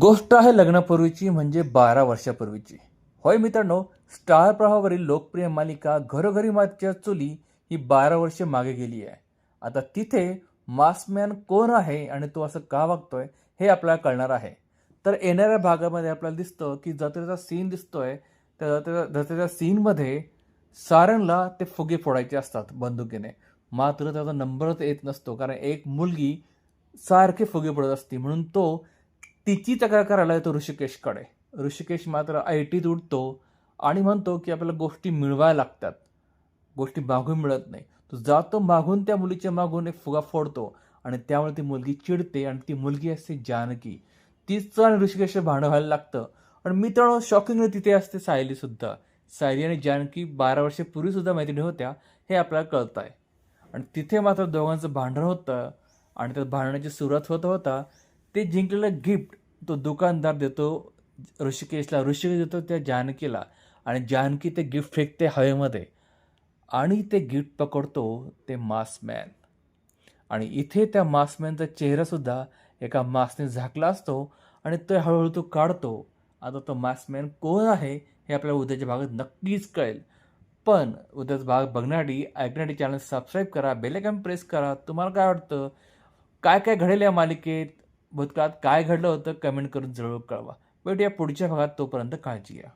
गोष्ट आहे लग्नापूर्वीची म्हणजे बारा वर्षापूर्वीची. होय मित्रांनो स्टार प्रवाहावरील लोकप्रिय मालिका घरोघरी मातच्या चुली ही बारा वर्षे मागे गेली आहे. आता तिथे मासमॅन कोण आहे आणि तो असं का वागतोय हे आपल्याला कळणार आहे. तर येणाऱ्या भागामध्ये आपल्याला दिसतं की जत्रेचा सीन दिसतोय. त्या जत्रेचा जत्रेच्या सीनमध्ये सारंगला ते फुगे फोडायचे असतात बंदुकीने. मात्र त्याचा नंबरच येत नसतो कारण एक मुलगी सारखे फुगे फोडत असते. म्हणून तो तिची तक्रार करायला येतो ऋषिकेशकडे. ऋषिकेश मात्र आय टीत उठतो आणि म्हणतो की आपल्याला गोष्टी मिळवायला लागतात. गोष्टी मागून मिळत नाही. तो जातो मागून त्या मुलीच्या मागून एक फुगा फोडतो आणि त्यामुळे ती मुलगी चिडते आणि ती मुलगी असते जानकी. तिचं आणि ऋषिकेश भांडं व्हायला लागतं. आणि मित्रांनो शॉकिंगली तिथे असते सायली सुद्धा. सायली आणि जानकी बारा वर्षापूर्वी सुद्धा मैत्रिणी होत्या हे आपल्याला कळत आहे आणि तिथे मात्र दोघांचं भांडण होतं आणि त्या भांडणाची सुरुवात होता होता ते जिंकलेलं गिफ्ट तो दुकानदार देतो ऋषिकेशला. ऋषिकेश देतो त्या जानकीला आणि जानकी ते गिफ्ट फेकते हवेमध्ये आणि ते गिफ्ट पकडतो ते मासमॅन आणि इथे त्या मासमॅनचा चेहरासुद्धा एका मासने झाकला असतो आणि तो हळूहळू तो काढतो. आता तो मासमॅन कोण आहे हे आपल्याला उद्याच्या भागात नक्कीच कळेल. पण उद्याचा भाग बघण्यासाठी ऐकण्यासाठी चॅनल सबस्क्राईब करा बेलेकॅम प्रेस करा. तुम्हाला काय वाटतं? काय काय घडेल या मालिकेत? भूतकाळात काय घडलं होतं कमेंट करून जरूर कळवा. भेटूया पुढच्या भागात तोपर्यंत काळजी घ्या.